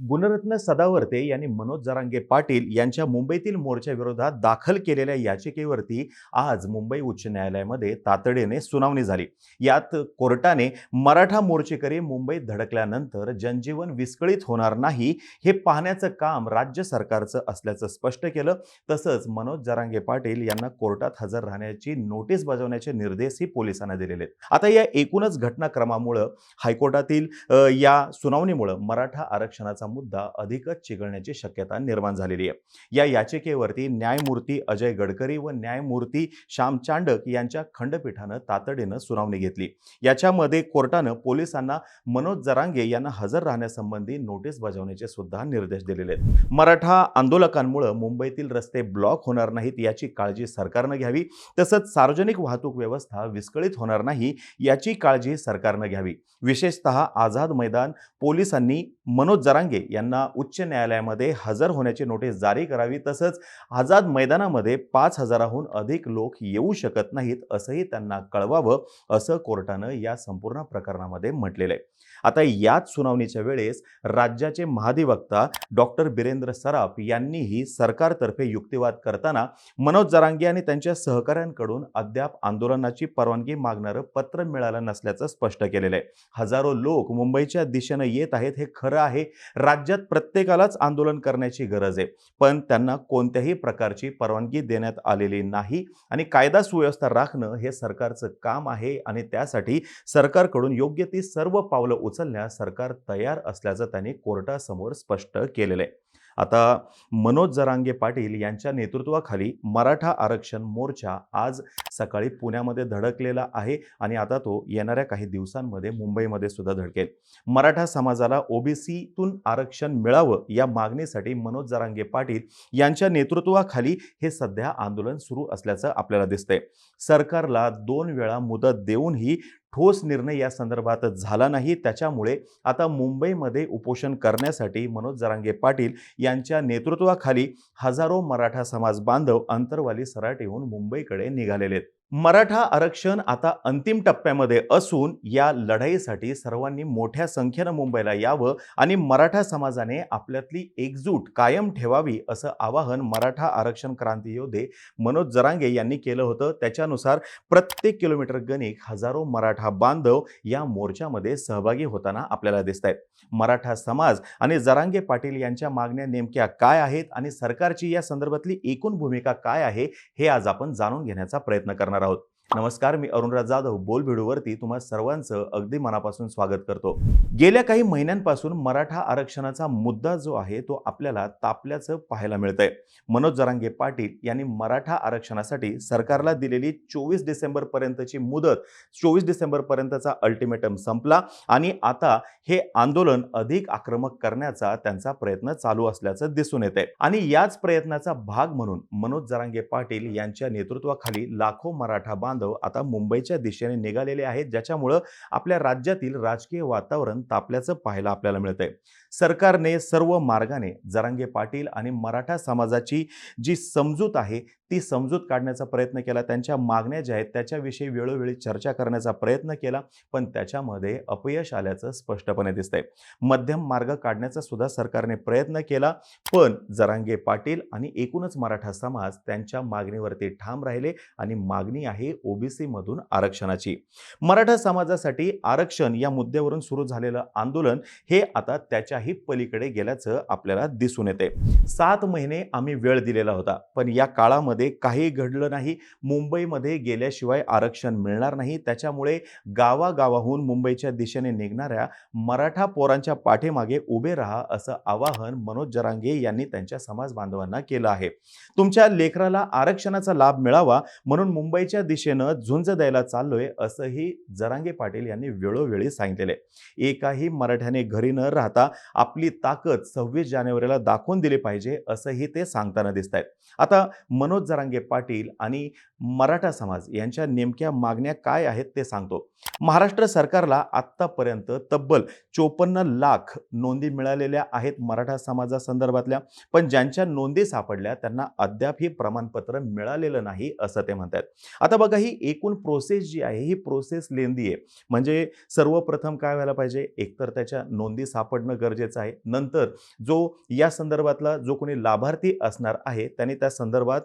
गुणरत्न सदावर्ते यांनी मनोज जरांगे पाटील यांच्या मुंबईतील मोर्चाविरोधात दाखल केलेल्या याचिकेवरती आज मुंबई उच्च न्यायालयामध्ये तातडीने सुनावणी झाली. यात कोर्टाने मराठा मोर्चेकरी मुंबईत धडकल्यानंतर जनजीवन विस्कळीत होणार नाही हे पाहण्याचं काम राज्य सरकारचं असल्याचं स्पष्ट केलं. तसंच मनोज जरांगे पाटील यांना कोर्टात हजर राहण्याची नोटीस बजावण्याचे निर्देशही पोलिसांना दिलेले आहेत. आता या एकूणच घटनाक्रमामुळं हायकोर्टातील या सुनावणीमुळं मराठा आरक्षणाचा मुद्दा अधिकच चिघळण्याची शक्यता निर्माण झालेली आहे. या याचिकेवरती न्यायमूर्ती अजय गडकरी व न्यायमूर्ती श्याम चांडक यांच्या खंडपीठानं तातडीनं सुनावणी घेतली. याच्यामध्ये कोर्टानं पोलिसांना मनोज जरांगे यांना हजर राहण्यासंबंधी नोटीस बजावण्याचे सुद्धा निर्देश दिलेले आहेत. मराठा आंदोलकांमुळं मुंबईतील रस्ते ब्लॉक होणार नाहीत याची काळजी सरकारनं घ्यावी तसंच सार्वजनिक वाहतूक व्यवस्था विस्कळीत होणार नाही याची काळजी सरकारनं घ्यावी. विशेषतः आझाद मैदान पोलिसांनी मनोज जरांगे यांना उच्च न्यायालयामध्ये हजर होण्याची नोटीस जारी करावी तसंच आझाद मैदानामध्ये पाच हजाराहून अधिक लोक येऊ शकत नाहीत असंही त्यांना कळवावं असं कोर्टानं या संपूर्ण प्रकरणामध्ये म्हटलेलं आहे. आता याच सुनावणीच्या वेळेस राज्याचे महाधिवक्ता डॉक्टर बिरेंद्र सराफ यांनीही सरकारतर्फे युक्तिवाद करताना मनोज जरांगे आणि त्यांच्या सहकाऱ्यांकडून अद्याप आंदोलनाची परवानगी मागणारं पत्र मिळालं नसल्याचं स्पष्ट केलेलं आहे. हजारो लोक मुंबईच्या दिशेनं येत आहेत हे खरं आहे. राज्यात प्रत्येकालाच आंदोलन करण्याची गरज आहे. पण त्यांना कोणत्याही प्रकारची परवानगी देण्यात आलेली नाही आणि कायदा सुव्यवस्था राखणं हे सरकारचं काम आहे आणि त्यासाठी सरकारकडून योग्य ती सर्व पावलं उचलण्यास सरकार तयार असल्याचं त्यांनी कोर्टासमोर स्पष्ट केलेलं आहे. आता मनोज जरांगे पाटील यांच्या नेतृत्वाखाली मराठा आरक्षण मोर्चा आज सकाळी पुण्यामध्ये धडकलेला आहे आणि आता तो येणाऱ्या काही दिवसांमध्ये मुंबईमध्ये सुद्धा धडकेल. मराठा समाजाला ओबीसीतून आरक्षण मिळावं या मागणीसाठी मनोज जरांगे पाटील यांच्या नेतृत्वाखाली हे सध्या आंदोलन सुरू असल्याचं आपल्याला दिसतंय. सरकारला दोन वेळा मुदत देऊनही ठोस निर्णय या संदर्भात झाला नाही. त्याच्यामुळे आता मुंबईमध्ये उपोषण करण्यासाठी मनोज जरांगे पाटील यांच्या नेतृत्वाखाली हजारो मराठा समाज बांधव अंतरवाली सराटीहून मुंबईकडे निघालेले आहेत. मराठा आरक्षण आता अंतिम टप्प्यामध्ये असून या लढाईसाठी सर्वांनी मोठ्या संख्येनं मुंबईला यावं आणि मराठा समाजाने आपल्यातली एकजूट कायम ठेवावी असं आवाहन मराठा आरक्षण क्रांती योद्धे मनोज जरांगे यांनी केलं होतं. त्याच्यानुसार प्रत्येक किलोमीटर गणिक हजारो मराठा बांधव या मोर्चामध्ये सहभागी होताना आपल्याला दिसत आहेत मराठा समाज आणि जरांगे पाटील यांच्या मागण्या नेमक्या काय आहेत आणि सरकारची या संदर्भातली एकूण भूमिका काय आहे हे आज आपण जाणून घेण्याचा प्रयत्न करणार आहोत नमस्कार मी अरुणराज जाधव. बोलभिडूवरती तुम्हा सर्वांचं अगदी मनापासून स्वागत करतो. गेल्या काही महिन्यांपासून मराठा आरक्षणाचा मुद्दा जो आहे तो आपल्याला तापल्याचं पाहायला मिळतंय. मनोज जरांगे पाटील यांनी मराठा आरक्षणासाठी सरकारला दिलेली चोवीस डिसेंबर पर्यंतची मुदत चोवीस डिसेंबर पर्यंतचा अल्टिमेटम संपला आणि आता हे आंदोलन अधिक आक्रमक करण्याचा त्यांचा प्रयत्न चालू असल्याचं दिसून येते आणि याच प्रयत्नाचा भाग म्हणून मनोज जरांगे पाटील यांच्या नेतृत्वाखाली लाखो मराठा बांध बांधव आता मुंबईच्या दिशेने निघालेले आहेत ज्याच्यामुळं आपल्या राज्यातील राजकीय वातावरण तापल्याचं पाहायला आपल्याला मिळतंय. सरकारने सर्व मार्गाने जरांगे पाटील आणि मराठा समाजाची जी समजूत आहे ती समजूत काढण्याचा प्रयत्न केला. त्यांच्या मागण्या ज्या आहेत त्याच्याविषयी वेळोवेळी चर्चा करण्याचा प्रयत्न केला पण त्याच्यामध्ये अपयश आल्याचं स्पष्टपणे दिसतंय. मध्यम मार्ग काढण्याचा सुद्धा सरकारने प्रयत्न केला पण जरांगे पाटील आणि एकूणच मराठा समाज त्यांच्या मागणीवरती ठाम राहिले आणि मागणी आहे ओबीसीमधून आरक्षणाची. मराठा समाजासाठी आरक्षण या मुद्द्यावरून सुरू झालेलं आंदोलन हे आता त्याच्याही पलीकडे गेल्याचं आपल्याला दिसून येते. सात महिने आम्ही वेळ दिलेला होता पण या काळामध्ये काही घडलं नाही. मुंबईमध्ये गेल्याशिवाय आरक्षण मिळणार नाही. त्याच्यामुळे गावागावाहून मुंबईच्या दिशेने निघणाऱ्या मराठा पोरांच्या पाठीमागे उभे राहा असं आवाहन मनोज जरांगे यांनी त्यांच्या समाज बांधवांना केलं आहे. तुमच्या लेकराला आरक्षणाचा लाभ मिळावा म्हणून मुंबईच्या दिशेने झुंज द्यायला चाललोय असंही जरांगे पाटील यांनी वेळोवेळी सांगितलेले एकाही मराठ्याने घरी न राहता आपली ताकद सव्वीस जानेवारीला दाखवून दिली पाहिजे असंही ते सांगताना दिसत आहेत. आता मनोज जरांगे पाटील आणि मराठा समाज यांच्या नेमक्या मागण्या काय आहेत ते सांगतो. महाराष्ट्र सरकारला आत्तापर्यंत तब्बल चोपन्न लाख नोंदी मिळालेल्या आहेत मराठा समाजासंदर्भातल्या पण ज्यांच्या नोंदी सापडल्या त्यांना अद्याप ही प्रमाणपत्र मिळालेलं नाही असं ते म्हणतात आता बघा ही एकूण प्रोसेस जी आहे ही प्रोसेस लेंदी आहे. म्हणजे सर्वप्रथम काय व्हायला पाहिजे? एकतर त्याच्या नोंदी सापडणं गरजेचं आहे. नंतर जो या संदर्भातला जो कोणी लाभार्थी असणार आहे त्याने त्या संदर्भात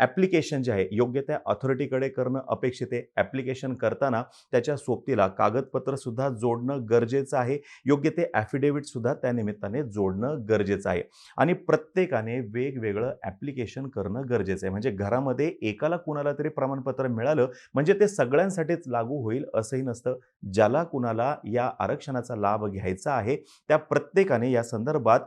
ॲप्लिकेशन जे आहे योग्य त्या ऑथॉरिटीकडे करणं अपेक्षित आहे. ॲप्लिकेशन करताना त्याच्या सोबतीला कागदपत्रसुद्धा जोडणं गरजेचं आहे. योग्य ते ॲफिडेव्हिटसुद्धा त्या निमित्ताने जोडणं गरजेचं आहे. आणि प्रत्येकाने वेगवेगळं ॲप्लिकेशन करणं गरजेचं आहे. म्हणजे घरामध्ये एकाला कुणाला तरी प्रमाणपत्र मिळालं मिळालं म्हणजे ते सगळ्यांसाठीच लागू होईल असंही नसतं. ज्याला कुणाला या आरक्षणाचा लाभ घ्यायचा आहे त्या प्रत्येकाने या संदर्भात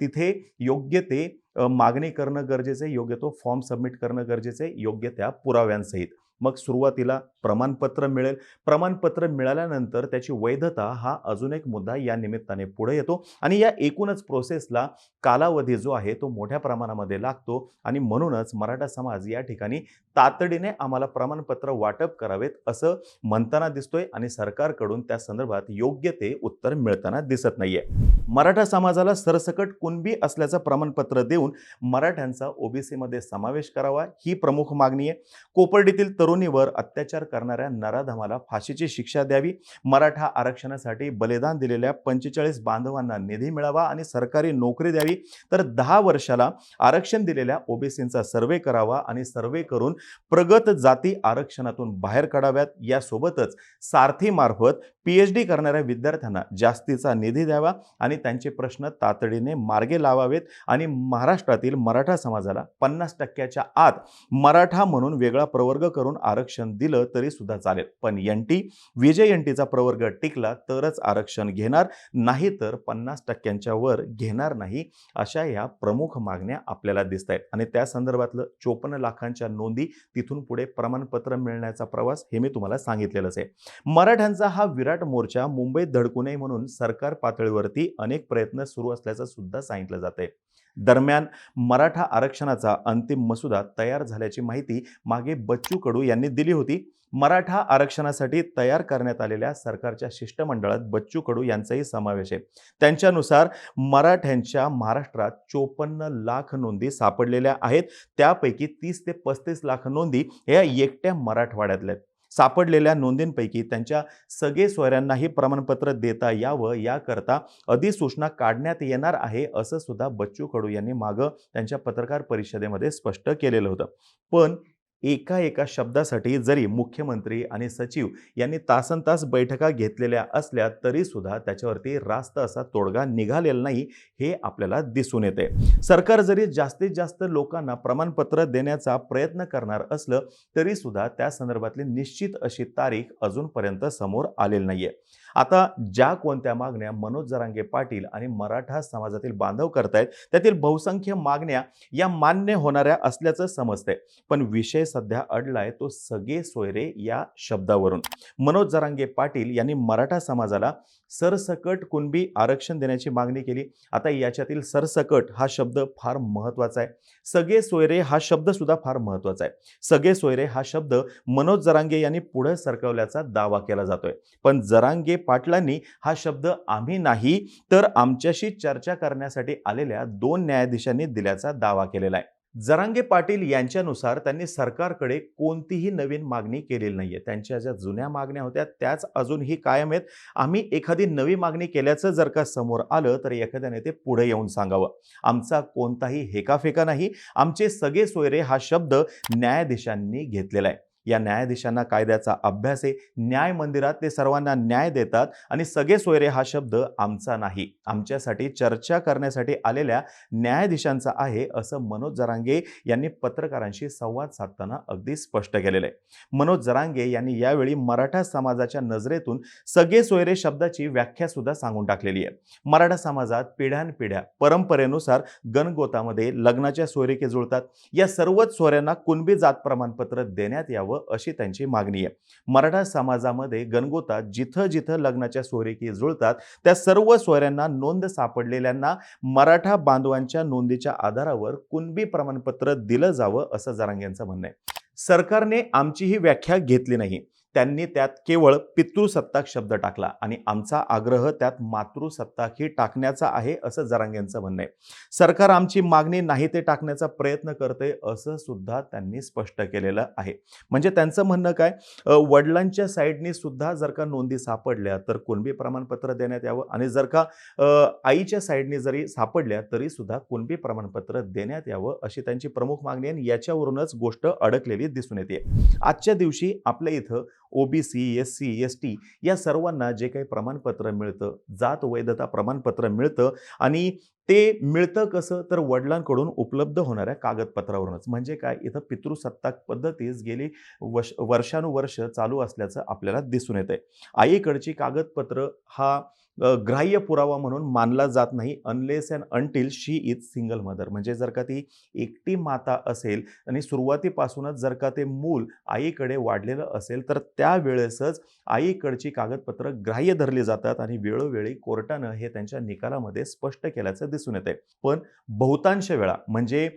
तिथे योग्य ते मागणी करणं गरजेचं आहे योग्य तो फॉर्म सबमिट करणं गरजेचं आहे योग्य त्या पुराव्यांसहित. मग सुरुवातीला प्रमाणपत्र मिळेल. प्रमाणपत्र मिळाल्यानंतर त्याची वैधता हा अजून एक मुद्दा या निमित्ताने पुढे येतो. आणि या एकूणच प्रोसेसला कालावधी जो आहे तो मोठ्या प्रमाणामध्ये लागतो. आणि म्हणूनच मराठा समाज या ठिकाणी तातडीने आम्हाला प्रमाणपत्र वाटप करावेत असं म्हणताना दिसतोय आणि सरकारकडून त्या संदर्भात योग्य ते उत्तर मिळताना दिसत नाहीये. मराठा समाजाला सरसकट कुणबी असल्याचं प्रमाणपत्र देऊन मराठ्यांचा ओबीसीमध्ये समावेश करावा ही प्रमुख मागणी आहे. कोपर्डीतील तरुणीवर अत्याचार करणाऱ्या नराधमाला फाशीची शिक्षा द्यावी मराठा आरक्षणासाठी बलिदान दिलेल्या पंचेचाळीस बांधवांना निधी मिळावा आणि सरकारी नोकरी द्यावी तर दहा वर्षाला आरक्षण दिलेल्या ओबीसींचा सर्वे करावा आणि सर्वे करून प्रगत जाती आरक्षणातून बाहेर काढाव्यात. यासोबतच सारथीमार्फत पी एच डी करणाऱ्या विद्यार्थ्यांना जास्तीचा निधी द्यावा आणि त्यांचे प्रश्न तातडीने मार्गे लावावेत आणि महाराष्ट्रातील मराठा समाजाला पन्नास टक्क्याच्या आत मराठा म्हणून वेगळा प्रवर्ग करून आरक्षण दिलं तरी सुद्धा चालेल. पण एन टी विजय एन टीचा प्रवर्ग टिकला तरच आरक्षण घेणार नाही तर पन्नास टक्क्यांच्या वर घेणार नाही अशा या प्रमुख मागण्या आपल्याला दिसत आहेत आणि त्या संदर्भातलं चोपन्न लाखांच्या नोंदी तिथून पुढे प्रमाणपत्र मिळण्याचा प्रवास हे मी तुम्हाला सांगितलेलंच आहे. मराठ्यांचा हा विराट मोर्चा मुंबईत धडकू नये म्हणून सरकार पातळीवरती अनेक प्रयत्न सुरू असल्याचं सुद्धा सांगितलं जाते दरम्यान मराठा आरक्षणाचा अंतिम मसुदा तयार झाल्याची माहिती मागे बच्चू कडू यांनी दिली होती. मराठा आरक्षणासाठी तयार करण्यात आलेल्या सरकारच्या शिष्टमंडळात बच्चू कडू यांचाही समावेश आहे. त्यांच्यानुसार मराठ्यांच्या महाराष्ट्रात चोपन्न लाख नोंदी सापडलेल्या आहेत. त्यापैकी तीस ते पस्तीस लाख नोंदी या एकट्या मराठवाड्यातल्या आहेत. सापडलेल्या नोंदींपैकी त्यांच्या सगळे सोयऱ्यांनाही प्रमाणपत्र देता यावं याकरता अधिसूचना काढण्यात येणार आहे असं सुद्धा बच्चू कडू यांनी मागं त्यांच्या पत्रकार परिषदेमध्ये स्पष्ट केलेलं होतं. पण एका एका शब्दासाठी जरी मुख्यमंत्री आणि सचिव यांनी तासन तास बैठका घेतलेल्या असल्या तरी सुद्धा त्याच्यावरती रास्त असा तोडगा निघालेला नाही हे आपल्याला दिसून येते. सरकार जरी जास्तीत जास्त लोकांना प्रमाणपत्र देण्याचा प्रयत्न करणार असलं तरी सुद्धा त्या संदर्भातली निश्चित अशी तारीख अजूनपर्यंत समोर आलेली नाहीये. आता ज्या कोणत्या मागण्या मनोज जरांगे पाटील आणि मराठा समाजातील बांधव करतायत त्यातील बहुसंख्य मागण्या या मान्य होणाऱ्या असल्याचं समजतंय. पण विषय सध्या अडलाय तो सगळे सोयरे या शब्दावरून. मनोज जरांगे पाटील यांनी मराठा समाजाला सरसकट कुणबी आरक्षण देण्याची मागणी केली. आता याच्यातील सरसकट हा शब्द फार महत्त्वाचा आहे. सगळे सोयरे हा शब्द सुद्धा फार महत्त्वाचा आहे. सगळे सोयरे हा शब्द मनोज जरांगे यांनी पुढे सरकवल्याचा दावा केला जातोय. पण जरांगे पाटलांनी हा शब्द आम्ही नाही तर आमच्याशी चर्चा करण्यासाठी आलेल्या दोन न्यायाधीशांनी दिल्याचा दावा केलेला आहे. जरांगे पाटील यांच्यानुसार त्यांनी सरकारकडे कोणतीही नवीन मागणी केलेली नाहीये. त्यांच्या ज्या जुन्या मागण्या होत्या त्याच अजूनही कायम आहेत. आम्ही एखादी नवी मागणी केल्याचं जर का समोर आलं तर एखाद्याने ते पुढे येऊन सांगावं. आमचा कोणताही हेकाफेका नाही. आमचे सगळे सोयरे हा शब्द न्यायाधीशांनी घेतलेला आहे. या न्यायाधीशांना कायद्याचा अभ्यास आहे. न्याय मंदिरात ते सर्वांना न्याय देतात आणि सगळे सोयरे हा शब्द आमचा नाही. आमच्यासाठी चर्चा करण्यासाठी आलेल्या न्यायाधीशांचा आहे असं मनोज जरांगे यांनी पत्रकारांशी संवाद साधताना अगदी स्पष्ट केलेलं आहे. मनोज जरांगे यांनी यावेळी मराठा समाजाच्या नजरेतून सगळे सोयरे शब्दाची व्याख्या सुद्धा सांगून टाकलेली आहे. मराठा समाजात पिढ्यानपिढ्या परंपरेनुसार गणगोतामध्ये लग्नाच्या सोयरिके जुळतात या सर्वच सोयऱ्यांना कुणबी जात प्रमाणपत्र देण्यात यावं अशी त्यांची मागणी आहे. मराठा समाजामध्ये गणगोतात जिथं जिथं लग्नाच्या सोयरेकी जुळतात त्या सर्व सोयऱ्यांना नोंद सापडलेल्यांना मराठा बांधवांच्या नोंदीच्या आधारावर कुणबी प्रमाणपत्र दिलं जावं असं जरांग यांचं म्हणणं आहे. सरकारने आमची ही व्याख्या घेतली नाही. त्यांनी त्यात केवळ पितृसत्ताक शब्द टाकला आणि आमचा आग्रह त्यात मातृसत्ताकही टाकण्याचा आहे असं जरांगेंचं म्हणणं आहे. सरकार आमची मागणी नाही ते टाकण्याचा प्रयत्न करते असं सुद्धा त्यांनी स्पष्ट केलेलं आहे. म्हणजे त्यांचं म्हणणं काय? वडिलांच्या साईडनी सुद्धा जर का नोंदी सापडल्या तर कुणबी प्रमाणपत्र देण्यात यावं? आणि जर का आईच्या साईडनी जरी सापडल्या तरी सुद्धा कुणबी प्रमाणपत्र देण्यात यावं अशी त्यांची प्रमुख मागणी आहे. आणि याच्यावरूनच गोष्ट अडकलेली दिसून येते. आजच्या दिवशी आपल्या इथं OBC S C S T या सर्वांना जे काही प्रमाणपत्र मिळतं जात वैधता प्रमाणपत्र मिळतं आणि ते मिळतं कसं? तर वडिलांकडून उपलब्ध होणाऱ्या कागदपत्रावरूनच. म्हणजे काय? इथं पितृसत्ताक पद्धतीच गेली वश वर्षानुवर्ष चालू असल्याचं आपल्याला दिसून येतंय. आईकडची कागदपत्र हा ग्राह्य पुरावा म्हणून मानला जात नाही unless and until she is single mother म्हणजे जर का ती एकटी माता असेल आणि सुरुवातीपासूनच जर का ते मूल आईकडे वाढलेलं असेल तर त्यावेळेसच आईकडची कागदपत्र ग्राह्य धरली जातात आणि वेळोवेळी कोर्टानं हे त्यांच्या निकालामध्ये स्पष्ट केल्याचं दिसून येते पण बहुतांश वेळा म्हणजे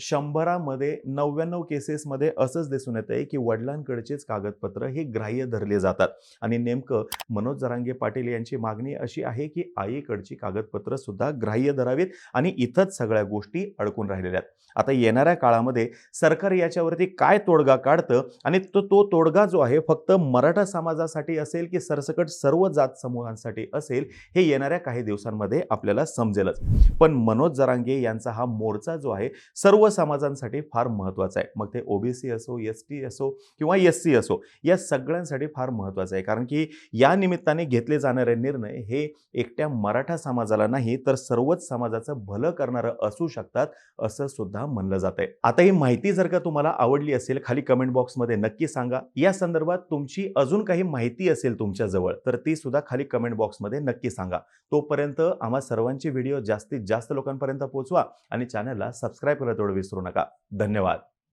शंभरामध्ये नव्याण्णव केसेसमध्ये असंच दिसून येत आहे की वडिलांकडचीच कागदपत्र ही ग्राह्य धरली जातात. आणि नेमकं मनोज जरांगे पाटील यांची मागणी अशी आहे की आईकडची कागदपत्र सुद्धा ग्राह्य धरावीत आणि इथंच सगळ्या गोष्टी अडकून राहिलेल्या आहेत. आता येणाऱ्या काळामध्ये सरकार याच्यावरती काय तोडगा काढतं आणि तो तो तोडगा जो आहे फक्त मराठा समाजासाठी असेल की सरसकट सर्व जात समूहांसाठी असेल हे येणाऱ्या काही दिवसांमध्ये आपल्याला समजेलच. पण मनोज जरांगे यांचा हा मोर्चा जो आहे सर्व समाजांसाठी फार महत्त्वाचा आहे. मग ते ओबीसी असो एस टी असो किंवा एस सी असो या सगळ्यांसाठी फार महत्त्वाचं आहे. कारण की या निमित्ताने घेतले जाणारे निर्णय हे एकट्या मराठा समाजाला नाही तर सर्वच समाजाचं भलं करणारं असू शकतात असं सुद्धा म्हणलं जात आहे आता ही माहिती जर का तुम्हाला आवडली असेल खाली कमेंट बॉक्समध्ये नक्की सांगा. या संदर्भात तुमची अजून काही माहिती असेल तुमच्याजवळ तर ती सुद्धा खाली कमेंट बॉक्समध्ये नक्की सांगा. तोपर्यंत आम्हा सर्वांची व्हिडिओ जास्तीत जास्त लोकांपर्यंत पोहोचवा आणि चॅनलला सबस्क्राईब करायला तेवढं विसरू नका. धन्यवाद.